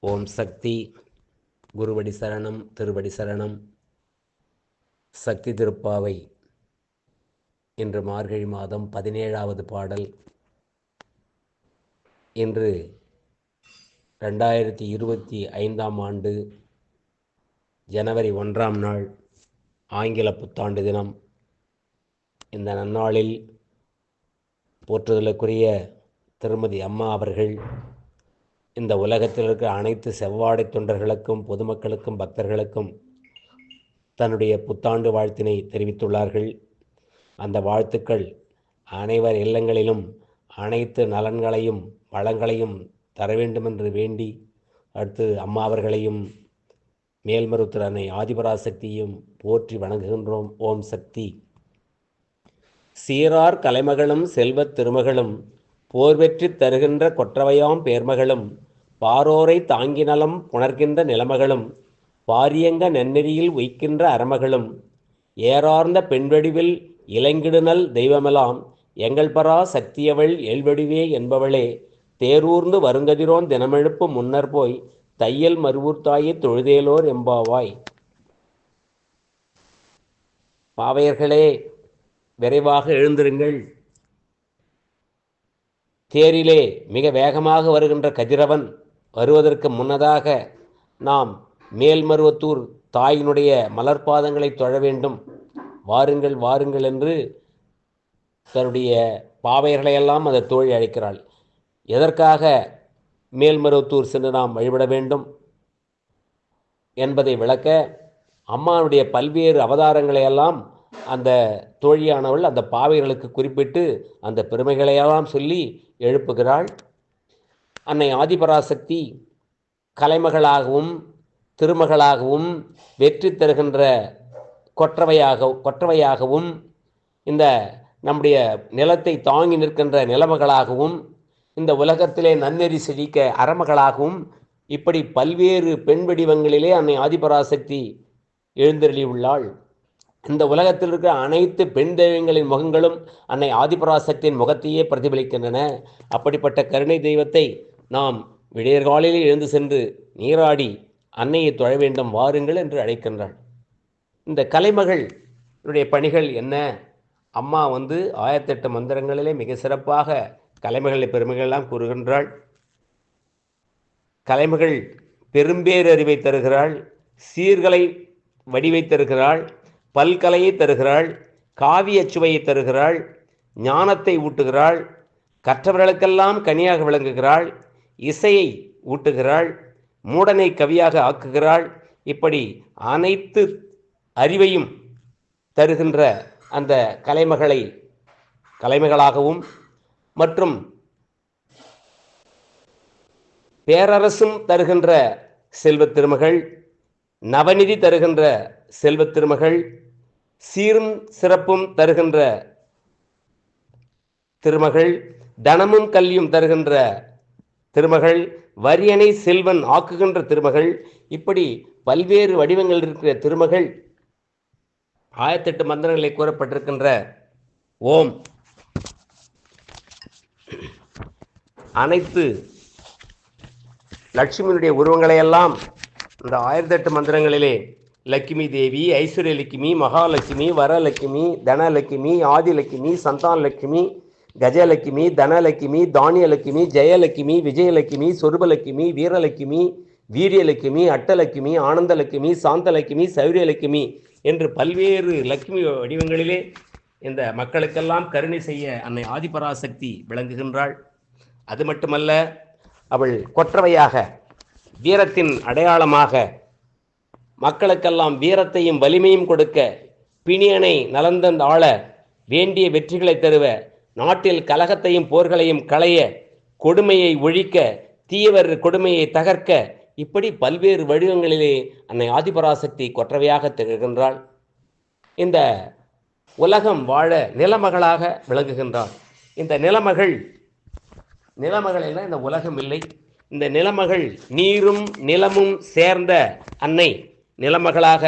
ஓம் சக்தி. குருவடி சரணம் திருவடி சரணம். சக்தி திருப்பாவை. இன்று மார்கழி மாதம் பதினேழாவது பாடல். இன்று ரெண்டாயிரத்தி இருபத்தி ஐந்தாம் ஆண்டு ஜனவரி ஒன்றாம் நாள் ஆங்கில புத்தாண்டு தினம். இந்த நன்னாளில் போற்றுதலுக்குரிய திருமதி அம்மா அவர்கள் இந்த உலகத்தில் இருக்கிற அனைத்து செவ்வாடை தொண்டர்களுக்கும் பொதுமக்களுக்கும் பக்தர்களுக்கும் தன்னுடைய புத்தாண்டு வாழ்த்தினை தெரிவித்துள்ளார்கள். அந்த வாழ்த்துக்கள் அனைவர் இல்லங்களிலும் அனைத்து நலன்களையும் வளங்களையும் தர வேண்டுமென்று வேண்டி அடுத்து அம்மா அவர்களையும் மேல்மருத்துவர் அன்னை ஆதிபராசக்தியும் போற்றி வணங்குகின்றோம். ஓம் சக்தி. சீரார் கலைமகளும் செல்வத் திருமகளும் போர் வெற்றி தருகின்ற கொற்றவையாம் பேர்மகளும் பாரோரை தாங்கினலம் புணர்கின்ற நிலமகளும் பாரியங்க நன்னெறியில் வைக்கின்ற அறமகளும் ஏறார்ந்த பெண்வடிவில் இளங்கிடுநல் தெய்வமெல்லாம் எங்கள் பரா சக்தியவள் எல்வடிவே என்பவளே தேரூர்ந்து வருங்கதிரோன் தினமெழுப்பு முன்னர் போய் தையல் மறுவூர்த்தாயே தொழுதேலோர் எம்பாவாய். பாவையர்களே விரைவாக எழுந்திருங்கள். தேரிலே மிக வேகமாக வருகின்ற கதிரவன் வருவதற்கு முன்னதாக நாம் மேல்மருவத்தூர் தாயினுடைய மலர்பாதங்களை தொழ வேண்டும். வாருங்கள் வாருங்கள் என்று தன்னுடைய பாவையர்களையெல்லாம் அந்த தோழி அழைக்கிறாள். எதற்காக மேல்மருவத்தூர் சென்று நாம் வழிபட வேண்டும் என்பதை விளக்க அம்மாவுடைய பல்வேறு அவதாரங்களை எல்லாம் அந்த தோழியானவள் அந்த பாவைகளுக்கு குறிப்பிட்டு அந்த பெருமைகளையெல்லாம் சொல்லி எழுப்புகிறாள். அன்னை ஆதிபராசக்தி கலைமகளாகவும் திருமகளாகவும் வெற்றி தருகின்ற கொற்றவையாக கொற்றவையாகவும் இந்த நம்முடைய நிலத்தை தாங்கி நிற்கின்ற நிலமகளாகவும் இந்த உலகத்திலே நன்னெறி செழிக்க அறமகளாகவும் இப்படி பல்வேறு பெண் வடிவங்களிலே அன்னை ஆதிபராசக்தி எழுந்தருளியுள்ளாள். இந்த உலகத்தில் இருக்கிற அனைத்து பெண் தெய்வங்களின் முகங்களும் அன்னை ஆதிபராசக்தியின் முகத்தையே பிரதிபலிக்கின்றன. அப்படிப்பட்ட கருணை தெய்வத்தை நாம் விடியற்காலையில் எழுந்து சென்று நீராடி அன்னையை தொழ வேண்டும் வாருங்கள் என்று அழைக்கின்றாள். இந்த கலைமகள் பணிகள் என்ன? அம்மா வந்து ஆயிரத்தெட்டு மந்திரங்களிலே மிக சிறப்பாக கலைமகளின் பெருமைகள்லாம் கூறுகின்றாள். கலைமகள் பெரும்பேரறிவை தருகிறாள் சீர்களை வடிவை தருகிறாள் பல்கலையை தருகிறாள் காவிய சுவையை தருகிறாள் ஞானத்தை ஊட்டுகிறாள் கற்றவர்களுக்கெல்லாம் கனியாக விளங்குகிறாள் இசையை ஊட்டுகிறாள் மூடனை கவியாக ஆக்குகிறாள். இப்படி அனைத்து அறிவையும் தருகின்ற அந்த கலைமகளை கலைமகளாகவும் மற்றும் பேரரசும் தருகின்ற செல்வத் திருமகள் நவநிதி தருகின்ற செல்வத் திருமகள் சீரும் சிறப்பும் தருகின்ற திருமகள் தனமும் கல்வியும் தருகின்ற திருமகள் வரியனை செல்வன் ஆக்குகின்ற திருமகள் இப்படி பல்வேறு வடிவங்கள் இருக்கிற திருமகள் ஆயிரத்தெட்டு மந்திரங்களை கூறப்பட்டிருக்கின்ற ஓம். அனைத்து லட்சுமியினுடைய உருவங்களையெல்லாம் இந்த ஆயிரத்தெட்டு மந்திரங்களிலே லட்சுமி தேவி ஐஸ்வர்ய லட்சுமி மகாலட்சுமி வரலட்சுமி தனலட்சுமி ஆதிலட்சுமி சந்தானலட்சுமி கஜலட்சுமி தனலட்சுமி தானியலட்சுமி ஜெயலட்சுமி விஜயலட்சுமி சொருபலட்சுமி வீரலட்சுமி வீரியலட்சுமி அட்டலட்சுமி ஆனந்தலட்சுமி சாந்தலட்சுமி சௌரியலட்சுமி என்று பல்வேறு லட்சுமி வடிவங்களிலே இந்த மக்களுக்கெல்லாம் கருணை செய்ய அன்னை ஆதிபராசக்தி விளங்குகின்றாள். அது மட்டுமல்ல அவள் கொற்றவையாக வீரத்தின் அடையாளமாக மக்களுக்கெல்லாம் வீரத்தையும் வலிமையும் கொடுக்க பிணியனை நலந்தந்த ஆள வேண்டிய வெற்றிகளை தருவ நாட்டில் கலகத்தையும் போர்களையும் களைய கொடுமையை ஒழிக்க தீயவர் கொடுமையை தகர்க்க இப்படி பல்வேறு வடிவங்களிலே அன்னை ஆதிபராசக்தி கொற்றவையாக திகழ்கின்றாள். இந்த உலகம் வாழ நிலமகளாக விளங்குகின்றாள் இந்த நிலமகள் நிலமகள் இந்த உலகம் இல்லை. இந்த நிலமகள் நீரும் நிலமும் சேர்ந்த அன்னை நிலமகளாக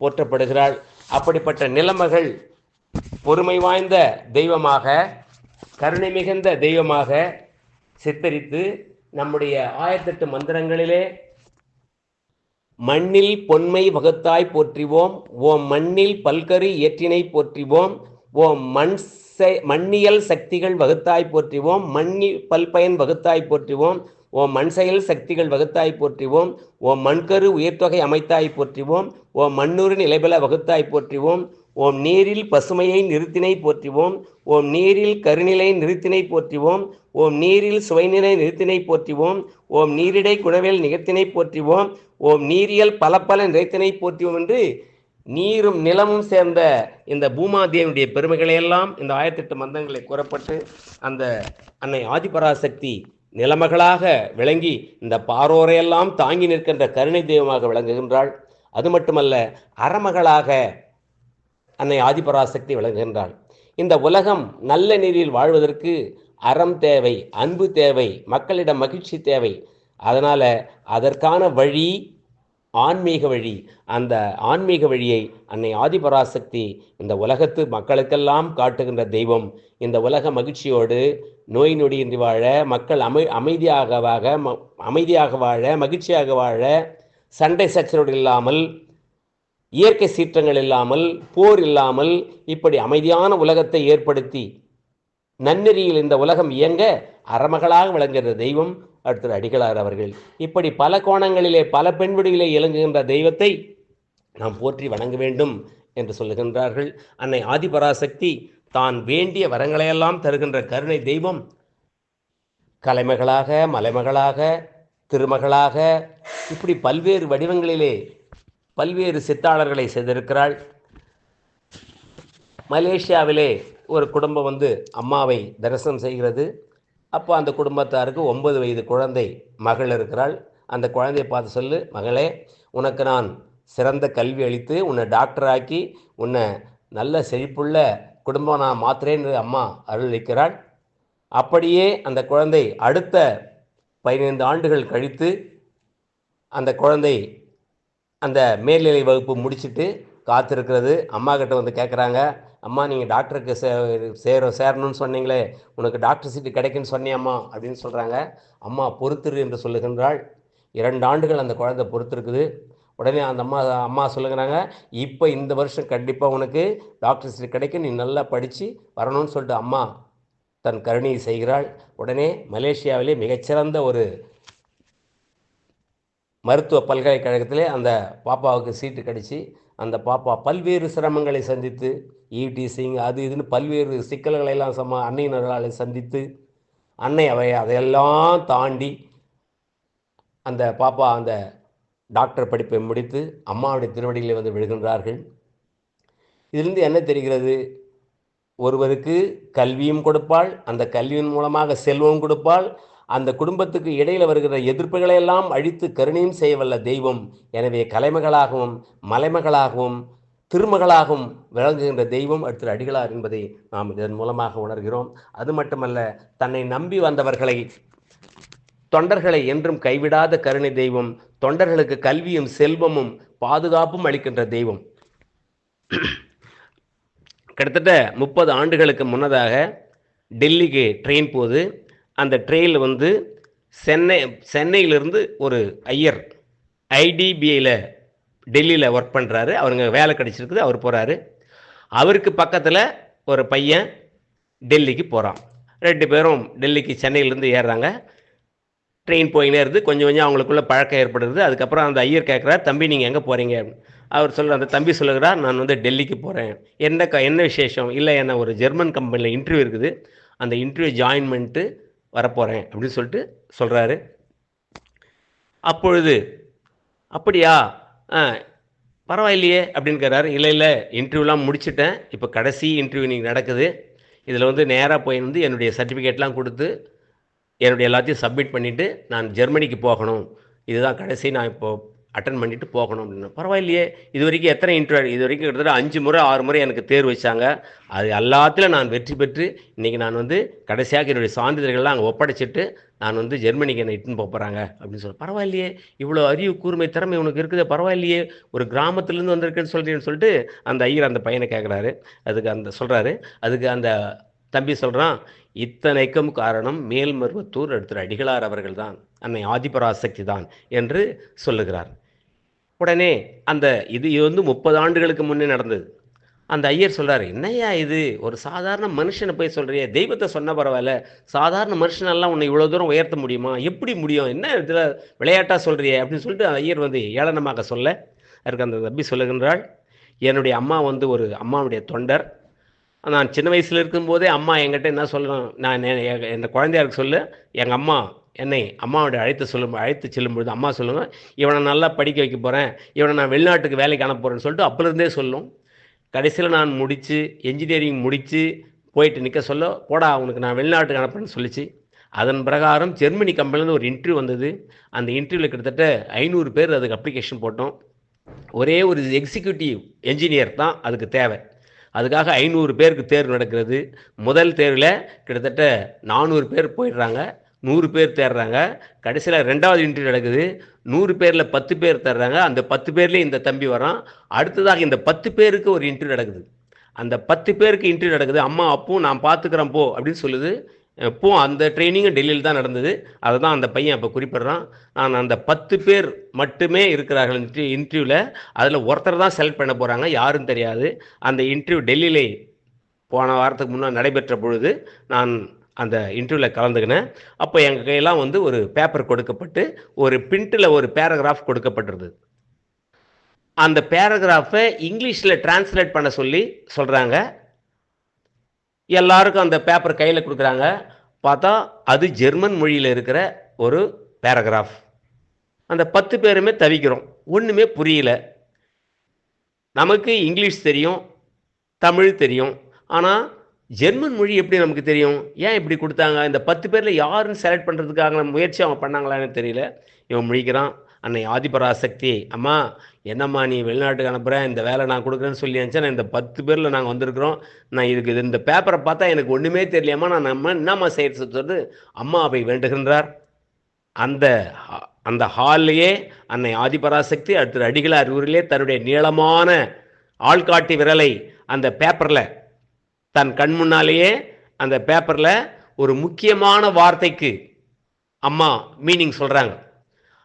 போற்றப்படுகிறாள். அப்படிப்பட்ட நிலமகள் பொறுமை வாய்ந்த தெய்வமாக கருணை மிகுந்த தெய்வமாக சித்தரித்து நம்முடைய ஆயிரத்தெட்டு மந்திரங்களிலே மண்ணில் பொன்மை வகுத்தாய் போற்றிவோம் ஓம் மண்ணில் பல்கரு ஏற்றினை போற்றிவோம் ஓம் மண் செ- மண்ணியல் சக்திகள் வகுத்தாய் போற்றிவோம் மண்ணி பல்பயன் வகுத்தாய் போற்றிவோம் ஓம் மண் செயல் சக்திகள் வகுத்தாய் போற்றிவோம் ஓம் மண்கரு உயர்த்தொகை அமைத்தாய் போற்றிவோம் ஓம் மண்ணூரின் நிலைபல வகுத்தாய் போற்றிவோம் ஓம் நீரில் பசுமையை நிறுத்தினை போற்றிவோம். ஓம் நீரில் கருநிலை நிறுத்தினை போற்றிவோம். ஓம் நீரில் சுவைநிலை நிறுத்தினை போற்றிவோம். ஓம் நீரிடை குணவேல் நிகழ்த்தினை போற்றிவோம். ஓம் நீரியல் பல பல நிறைத்தினை போற்றிவோம் என்று நீரும் நிலமும் சேர்ந்த இந்த பூமாதேவியுடைய பெருமைகளையெல்லாம் இந்த ஆயிரத்தெட்டு மந்தங்களை கூறப்பட்டு அந்த அன்னை ஆதிபராசக்தி நிலமகளாக விளங்கி இந்த பாரோரையெல்லாம் தாங்கி நிற்கின்ற கருணை தெய்வமாக விளங்குகின்றாள். அது மட்டுமல்ல அறமகளாக அன்னை ஆதிபராசக்தி விளங்குகின்றாள் இந்த உலகம் நல்ல நீரில் வாழ்வதற்கு அறம் தேவை அன்பு தேவை மக்களிடம் மகிழ்ச்சி தேவை. அதனால் அதற்கான வழி ஆன்மீக வழி அந்த ஆன்மீக வழியை அன்னை ஆதிபராசக்தி இந்த உலகத்து மக்களுக்கெல்லாம் காட்டுகின்ற தெய்வம். இந்த உலக மகிழ்ச்சியோடு நோய் நொடியின்றி வாழ மக்கள் அமை அமைதியாக வாழ ம- அமைதியாக வாழ மகிழ்ச்சியாக வாழ சண்டை சச்சரவு இல்லாமல் இயற்கை சீற்றங்கள் இல்லாமல் போர் இல்லாமல் இப்படி அமைதியான உலகத்தை ஏற்படுத்தி நன்னெறியில் இந்த உலகம் இயங்க அறமகளாக விளங்குகிற தெய்வம் அடுத்தது அடிகளார் அவர்கள். இப்படி பல கோணங்களிலே பல பெண்வடியிலே இயங்குகின்ற தெய்வத்தை நாம் போற்றி வணங்க வேண்டும் என்று சொல்லுகின்றார்கள். அன்னை ஆதிபராசக்தி தான் வேண்டிய வரங்களையெல்லாம் தருகின்ற கருணை தெய்வம். கலைமகளாக மலைமகளாக திருமகளாக இப்படி பல்வேறு வடிவங்களிலே பல்வேறு சித்தாளர்களை செய்திருக்கிறாள். மலேசியாவிலே ஒரு குடும்பம் வந்து அம்மாவை தரிசனம் செய்கிறது. அப்போ அந்த குடும்பத்தாருக்கு ஒன்பது வயது குழந்தை மகள் இருக்கிறாள். அந்த குழந்தையை பார்த்து சொல்லு மகளே உனக்கு நான் சிறந்த கல்வி அளித்து உன்னை டாக்டராக்கி உன்னை நல்ல செழிப்புள்ள குடும்பம் நான் மாத்துறேன்னு அம்மா அருளிக்கிறாள் அப்படியே அந்த குழந்தை அடுத்த பதினைந்து ஆண்டுகள் கழித்து அந்த குழந்தை அந்த மேல்நிலை வகுப்பு முடிச்சுட்டு காத்திருக்கிறது. அம்மா கிட்ட வந்து கேட்குறாங்க அம்மா நீங்கள் டாக்டருக்கு சே சேர சேரணும்னு சொன்னீங்களே உனக்கு டாக்டர் சீட்டு கிடைக்குன்னு சொன்னியம்மா அப்படின்னு சொல்கிறாங்க அம்மா பொறுத்துரு என்று சொல்லுகின்றாள். இரண்டு ஆண்டுகள் அந்த குழந்தை பொறுத்திருக்குது. உடனே அந்த அம்மா அம்மா சொல்லுங்கிறாங்க இப்போ இந்த வருஷம் கண்டிப்பாக உனக்கு டாக்டர் சீட் கிடைக்கும் நீ நல்லா படித்து வரணும்னு சொல்லிட்டு அம்மா தன் கருணையை செய்கிறாள். உடனே மலேசியாவிலே மிகச்சிறந்த ஒரு மருத்துவ பல்கலைக்கழகத்திலே அந்த பாப்பாவுக்கு சீட்டு கிடச்சி அந்த பாப்பா பல்வேறு சிரமங்களை சந்தித்து ஈடிசிங் அது இதுன்னு பல்வேறு சிக்கல்களை எல்லாம் சம அன்னையினர்களை சந்தித்து அன்னை அவை அதையெல்லாம் தாண்டி அந்த பாப்பா அந்த டாக்டர் படிப்பை முடித்து அம்மாவுடைய திருவடிகளை வந்து விழுகின்றார்கள். இதிலிருந்து என்ன தெரிகிறது? ஒருவருக்கு கல்வியும் கொடுப்பாள் அந்த கல்வியின் மூலமாக செல்வம் கொடுப்பாள் அந்த குடும்பத்துக்கு இடையில வருகிற எதிர்ப்புகளை எல்லாம் அழித்து கருணையும் செய்யவல்ல தெய்வம். எனவே கலைமகளாகவும் மலைமகளாகவும் திருமகளாகவும் விளங்குகின்ற தெய்வம் அடுத்த அடிகளார் என்பதை நாம் இதன் மூலமாக உணர்கிறோம். அது மட்டுமல்ல தன்னை நம்பி வந்தவர்களை தொண்டர்களை என்றும் கைவிடாத கருணை தெய்வம் தொண்டர்களுக்கு கல்வியும் செல்வமும் பாதுகாப்பும் அளிக்கின்ற தெய்வம். கிட்டத்தட்ட முப்பது ஆண்டுகளுக்கு முன்னதாக டெல்லிக்கு ட்ரெயின் போது அந்த ட்ரெயினில் வந்து சென்னை சென்னையிலிருந்து ஒரு ஐயர் ஐடிபிஐயில் டெல்லியில் ஒர்க் பண்ணுறாரு அவருங்க வேலை கிடச்சிருக்குது. அவர் போகிறாரு அவருக்கு பக்கத்தில் ஒரு பையன் டெல்லிக்கு போகிறான் ரெண்டு பேரும் டெல்லிக்கு சென்னையிலேருந்து ஏறுறாங்க. ட்ரெயின் போயினே இருந்து கொஞ்சம் கொஞ்சம் அவங்களுக்குள்ள பழக்கம் ஏற்படுது. அதுக்கப்புறம் அந்த ஐயர் கேட்குறாரு தம்பி நீங்கள் எங்கே போகிறீங்க அவர் சொல்கிற அந்த தம்பி சொல்லுகிறார் நான் வந்து டெல்லிக்கு போகிறேன் என்ன க என்ன விசேஷம்? இல்லை என்ன ஒரு ஜெர்மன் கம்பெனியில் இன்டர்வியூ இருக்குது. அந்த இன்டர்வியூ ஜாயின் பண்ணிட்டு வரப்போகிறேன் அப்படின்னு சொல்லிட்டு சொல்கிறாரு அப்பொழுது அப்படியா? ஆ பரவாயில்லையே அப்படின்னு இல்லை இல்லை இன்டர்வியூலாம் முடிச்சிட்டேன். இப்போ கடைசி இன்டர்வியூ இன்னைக்கு நடக்குது. இதில் வந்து நேராக போய் வந்து என்னுடைய சர்டிஃபிகேட்லாம் கொடுத்து என்னுடைய எல்லாத்தையும் சப்மிட் பண்ணிவிட்டு நான் ஜெர்மனிக்கு போகணும். இதுதான் கடைசி நான் இப்போது அட்டன் பண்ணிட்டு போகணும் அப்படின்னு. பரவாயில்லையே இது வரைக்கும் எத்தனை இன்டர்வியூ இது வரைக்கும் கிட்டத்தட்ட அஞ்சு முறை ஆறு முறை எனக்கு தேர்வு வச்சாங்க. அது எல்லாத்திலும் நான் வெற்றி பெற்று இன்றைக்கி நான் வந்து கடைசியாக என்னுடைய சான்றிதழ்கள்லாம் அங்கே ஒப்படைச்சிட்டு நான் வந்து ஜெர்மனிக்கு என்னை இட்டுன்னு போகிறாங்க அப்படின்னு சொல்லி. பரவாயில்லையே இவ்வளோ அறிவு கூர்மை திறமை உனக்கு இருக்குது பரவாயில்லையே ஒரு கிராமத்துலேருந்து வந்திருக்கேன்னு சொல்கிறேன்னு சொல்லிட்டு அந்த ஐயர் அந்த பையனை கேட்குறாரு அதுக்கு அந்த சொல்கிறாரு அதுக்கு அந்த தம்பி சொல்கிறான் இத்தனைக்கும் காரணம் மேல்மருவத்தூர் எடுத்துகிற அடிகளார் அவர்கள் தான். அன்னை ஆதிபராசக்தி தான் என்று சொல்லுகிறார். உடனே அந்த இது இது வந்து முப்பது ஆண்டுகளுக்கு முன்னே நடந்தது. அந்த ஐயர் சொல்கிறார் என்னய்யா இது? ஒரு சாதாரண மனுஷனை போய் சொல்கிறிய தெய்வத்தை சொன்ன பரவாயில்ல. சாதாரண மனுஷனெல்லாம் உன்னை இவ்வளோ தூரம் உயர்த்த முடியுமா? எப்படி முடியும்? என்ன இதில் விளையாட்டாக சொல்கிறிய அப்படின்னு சொல்லிட்டு அந்த ஐயர் வந்து ஏளனமாக சொல்ல அதுக்கு அந்த தம்பி சொல்லுகின்றாள் என்னுடைய அம்மா வந்து ஒரு அம்மாவுடைய தொண்டர். நான் சின்ன வயசில் இருக்கும்போதே அம்மா என்கிட்ட என்ன சொல்லணும் நான் என் என் குழந்தையாருக்கு சொல்லு. எங்கள் அம்மா என்னை அம்மாவோட அழைத்து சொல்லும் அழைத்து செல்லும் பொழுது அம்மா சொல்லுங்க இவனை நல்லா படிக்க வைக்க போகிறேன் இவனை நான் வெளிநாட்டுக்கு வேலைக்கு அனுப்ப போகிறேன்னு சொல்லிட்டு அப்போலேருந்தே சொல்லும். கடைசியில் நான் முடித்து என்ஜினியரிங் முடித்து போயிட்டு நிற்க சொல்ல போடா அவனுக்கு நான் வெளிநாட்டுக்கு அனுப்புறேன்னு சொல்லிச்சு. அதன் பிரகாரம் ஜெர்மனி கம்பெனிலேருந்து ஒரு இன்டர்வியூ வந்தது. அந்த இன்டர்வியூவில் கிட்டத்தட்ட ஐநூறு பேர் அதுக்கு அப்ளிகேஷன் போட்டோம். ஒரே ஒரு எக்ஸிக்யூட்டிவ் என்ஜினியர் தான் அதுக்கு தேவை. அதுக்காக ஐநூறு பேருக்கு தேர்வு நடக்கிறது. முதல் தேர்வில் கிட்டத்தட்ட நானூறு பேர் போயிடுறாங்க. நூறு பேர் தேடுறாங்க கடைசியில் ரெண்டாவது இன்டர்வியூ நடக்குது. நூறு பேரில் பத்து பேர் தர்றாங்க. அந்த பத்து பேர்லேயே இந்த தம்பி வரான் அடுத்ததாக இந்த பத்து பேருக்கு ஒரு இன்டர்வியூ நடக்குது. அந்த பத்து பேருக்கு இன்டர்வியூ நடக்குது. அம்மா அப்பவும் நான் பார்த்துக்கிறேன் போ அப்படின்னு சொல்லுது. இப்போ அந்த ட்ரைனிங்கும் டெல்லியில் தான் நடந்தது. அதை தான் அந்த பையன் அப்போ குறிப்பிட்றான். நான் அந்த பத்து பேர் மட்டுமே இருக்கிறார்கள் இன்டர்வியூவில் அதில் ஒருத்தர் தான் செலக்ட் பண்ண போகிறாங்க யாரும் தெரியாது. அந்த இன்டர்வியூ டெல்லியிலே போன வாரத்துக்கு முன்னாடி நடைபெற்ற பொழுது நான் அந்த இன்டர்வியூவில் கலந்துக்கினேன். அப்போ எங்கள் கையெல்லாம் வந்து ஒரு பேப்பர் கொடுக்கப்பட்டு ஒரு பிரிண்ட்டில் ஒரு பேராகிராஃப் கொடுக்கப்பட்டிருந்தது. அந்த பேராகிராஃபை இங்கிலீஷில் டிரான்ஸ்லேட் பண்ண சொல்லி சொல்கிறாங்க எல்லாருக்கும் அந்த பேப்பர் கையில் கொடுக்குறாங்க. பார்த்தா அது ஜெர்மன் மொழியில் இருக்கிற ஒரு பேராகிராஃப் அந்த பத்து பேருமே தவிக்கிறோம். ஒன்றுமே புரியல. நமக்கு இங்கிலீஷ் தெரியும் தமிழ் தெரியும். ஆனால் ஜெர்மன் மொழி எப்படி நமக்கு தெரியும்? ஏன் இப்படி கொடுத்தாங்க? இந்த பத்து பேரில் யாருன்னு செலக்ட் பண்ணுறதுக்காக முயற்சி அவன் பண்ணாங்களான்னு தெரியல. இவன் முழிக்கிறான். அன்னை ஆதிபராசக்தி அம்மா என்னம்மா நீ வெளிநாட்டுக்கு அனுப்புகிறேன் இந்த வேலை நான் கொடுக்குறேன்னு சொல்லி நான் இந்த பத்து பேரில் நாங்கள் வந்திருக்கிறோம். நான் இதுக்கு இது- இந்த பேப்பரை பார்த்தா எனக்கு ஒன்றுமே தெரியலையம்மா. நான் நம்ம என்னம்மா செய்யறது சொல்லிட்டு அம்மாவை வேண்டுகின்றார். அந்த ஹா- அந்த ஹால்லையே அன்னை ஆதிபராசக்தி அடுத்த அடிகளார் ஊரிலே தன்னுடைய நீளமான ஆள்காட்டி விரலை அந்த பேப்பரில் தன் கண் முன்னாலேயே அந்த பேப்பரில் ஒரு முக்கியமான வார்த்தைக்கு அம்மா மீனிங் சொல்கிறாங்க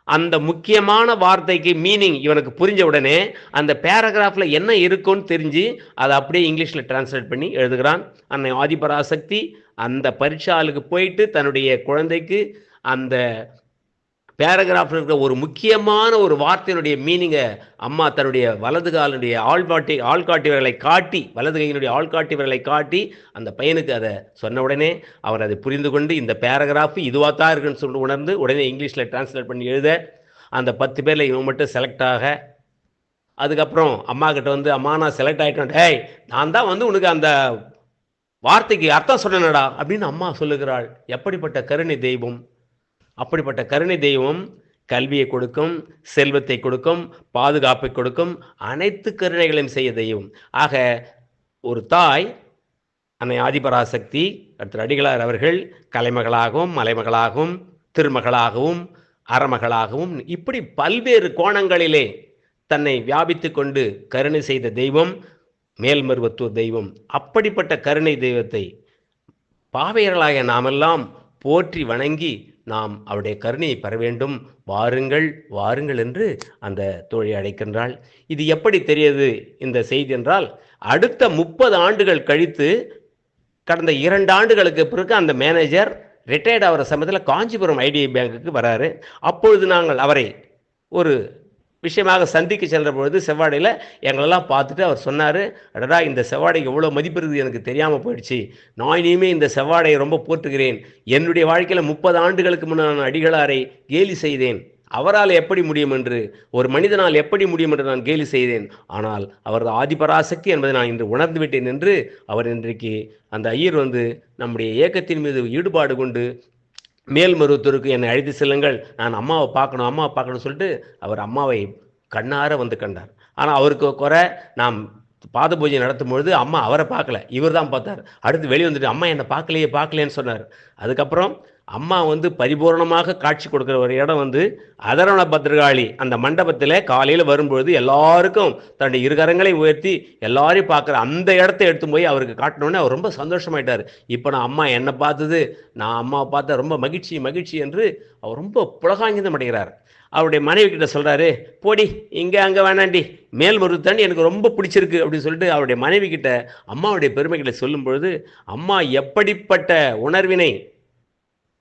அந்த முக்கியமான வார்த்தைக்கு மீனிங் இவனுக்கு புரிஞ்ச உடனே அந்த பேராகிராஃபில் என்ன இருக்கும்னு தெரிஞ்சு அதை அப்படியே இங்கிலீஷில் டிரான்ஸ்லேட் பண்ணி எழுதுகிறான். அன்னை ஆதிபராசக்தி அந்த பரீட்சாளுக்கு போயிட்டு தன்னுடைய குழந்தைக்கு அந்த பேராகிராஃபில் இருக்கிற ஒரு முக்கியமான ஒரு வார்த்தையினுடைய மீனிங்கை அம்மா தன்னுடைய வலது காலுடைய ஆள்காட்டி ஆள்காட்டியவர்களை காட்டி வலது கையினுடைய ஆள்காட்டியவர்களை காட்டி அந்த பையனுக்கு அதை சொன்ன உடனே அவர் அதை புரிந்து கொண்டு இந்த பேராகிராஃப் இதுவாக தான் இருக்குன்னு சொல்லி உணர்ந்து உடனே இங்கிலீஷில் டிரான்ஸ்லேட் பண்ணி எழுத அந்த பத்து பேரில் இவன் மட்டும் செலக்ட் ஆக. அதுக்கப்புறம் அம்மா கிட்ட வந்து அம்மா நான் செலக்ட் ஆகிட்டேன் டேய் நான் தான் வந்து உனக்கு அந்த வார்த்தைக்கு அர்த்தம் சொன்னேனடா. அப்படின்னு அம்மா சொல்லுகிறாள். எப்படிப்பட்ட கருணை தெய்வம்? அப்படிப்பட்ட கருணை தெய்வம் கல்வியை கொடுக்கும் செல்வத்தை கொடுக்கும் பாதுகாப்பை கொடுக்கும் அனைத்து கருணைகளையும் செய்ய தெய்வம். ஆக ஒரு தாய் அன்னை ஆதிபராசக்தி அடுத்த அடிகளார் அவர்கள் கலைமகளாகவும் மலைமகளாகவும் திருமகளாகவும் அறமகளாகவும் இப்படி பல்வேறு கோணங்களிலே தன்னை வியாபித்து கொண்டு கருணை செய்த தெய்வம் மேல்மருவத்தூர் தெய்வம். அப்படிப்பட்ட கருணை தெய்வத்தை பாவையர்களாக நாமெல்லாம் போற்றி வணங்கி நாம் அவருடைய கருணையை பெற வேண்டும். வாருங்கள் வாருங்கள் என்று அந்த தோழி அழைக்கின்றாள். இது எப்படி தெரியுது இந்த செய்தி என்றால் அடுத்த முப்பது ஆண்டுகள் கழித்து கடந்த இரண்டு ஆண்டுகளுக்கு பிறகு அந்த மேனேஜர் ரிட்டையர்ட் ஆகிற சமயத்தில் காஞ்சிபுரம் ஐடிஐ பேங்குக்கு வராரு. அப்பொழுது நாங்கள் அவரை ஒரு விஷயமாக சந்திக்க சென்ற பொழுது செவ்வாடையில் எங்களெல்லாம் பார்த்துட்டு அவர் சொன்னார் அடடா இந்த செவ்வாடைக்கு எவ்வளோ மதிப்பு இருக்குது எனக்கு தெரியாமல் போயிடுச்சு. நான் இனிமே இந்த செவ்வாடையை ரொம்ப போற்றுகிறேன். என்னுடைய வாழ்க்கையில் முப்பது ஆண்டுகளுக்கு முன்னால் நான் அடிகளாரை கேலி செய்தேன். அவரால் எப்படி முடியும் என்று ஒரு மனிதனால் எப்படி முடியும் என்று நான் கேலி செய்தேன். ஆனால் அவரது ஆதிபராசக்தி என்பதை நான் இன்று உணர்ந்து விட்டேன் என்று அவர் இன்றைக்கு அந்த ஐயர் வந்து நம்முடைய இயக்கத்தின் மீது ஈடுபாடு கொண்டு மேல்மருவத்தூருக்கு என்னை அழைத்து செல்லுங்கள். நான் அம்மாவை பார்க்கணும் அம்மாவை பார்க்கணும்னு சொல்லிட்டு அவர் அம்மாவை கண்ணார வந்து கண்டார். ஆனால் அவருக்கு குறை நாம் பாத பூஜை நடத்தும் பொழுது அம்மா அவரை பார்க்கல. இவர் தான் பார்த்தார். அடுத்து வெளியே வந்துட்டு அம்மா என்னை பார்க்கலையே பார்க்கலையேன்னு சொன்னார். அதுக்கப்புறம் அம்மா வந்து பரிபூரணமாக காட்சி கொடுக்குற ஒரு இடம் வந்து அதரவண பத்ரகாளி. அந்த மண்டபத்தில் காலையில் வரும்பொழுது எல்லாருக்கும் தன்னுடைய இருகரங்களை உயர்த்தி எல்லாரையும் பார்க்குற அந்த இடத்த எடுத்து போய் அவருக்கு காட்டினோடனே அவர் ரொம்ப சந்தோஷமாயிட்டார். இப்போ நான் அம்மா என்னை பார்த்தது நான் அம்மாவை பார்த்தா ரொம்ப மகிழ்ச்சி மகிழ்ச்சி என்று அவர் ரொம்ப புலகாங்கிதம் அடைகிறார். அவருடைய மனைவி கிட்ட சொல்கிறாரு போடி இங்கே அங்கே வேணாண்டி. மேல்மருத்தன் எனக்கு ரொம்ப பிடிச்சிருக்கு அப்படின்னு சொல்லிட்டு அவருடைய மனைவி கிட்ட அம்மாவுடைய பெருமைகளை சொல்லும் பொழுது அம்மா எப்படிப்பட்ட உணர்வினை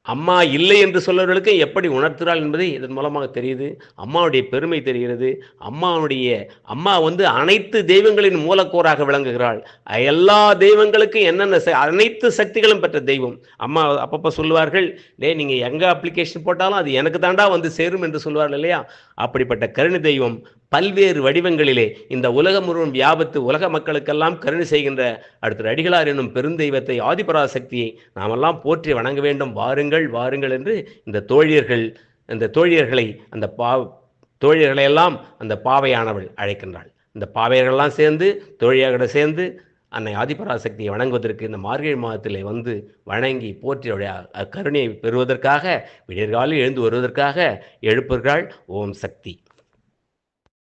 அம்மா இல்லை என்று சொல்லவர்களுக்கு எப்படி உணர்த்துகிறாள் என்பதை இதன் மூலமாக தெரியுது. அம்மாவுடைய பெருமை தெரிகிறது. அம்மாவுடைய அம்மா வந்து அனைத்து தெய்வங்களின் மூலக்கூறாக விளங்குகிறாள். எல்லா தெய்வங்களுக்கும் என்னென்ன ச- அனைத்து சக்திகளும் பெற்ற தெய்வம். அம்மா அப்பப்போ சொல்லுவார்கள் டே நீங்கள் எங்கே அப்ளிகேஷன் போட்டாலும் அது எனக்கு தாண்டா வந்து சேரும் என்று சொல்வார்கள் இல்லையா? அப்படிப்பட்ட கருணை தெய்வம். பல்வேறு வடிவங்களிலே இந்த உலகம் முழுவதும் வியாபத்து உலக மக்களுக்கெல்லாம் கருணை செய்கின்ற அடுத்த அடிகளார் என்னும் பெருந்தெய்வத்தை ஆதிபராசக்தியை நாமெல்லாம் போற்றி வணங்க வேண்டும். வாருங்கள் வாருங்கள் என்று இந்த தோழியர்கள் இந்த தோழியர்களை அந்த பா தோழியர்களை எல்லாம் அந்த பாவையானவள் அழைக்கின்றாள். இந்த பாவையர்கள்லாம் சேர்ந்து தோழியாக சேர்ந்து அன்னை ஆதிபராசக்தியை வணங்குவதற்கு இந்த மார்கழி மாதத்திலே வந்து வணங்கி போற்றியுடைய கருணையை பெறுவதற்காக விடியற்காலில் எழுந்து வருவதற்காக எழுப்புகிறாள். ஓம் சக்தி.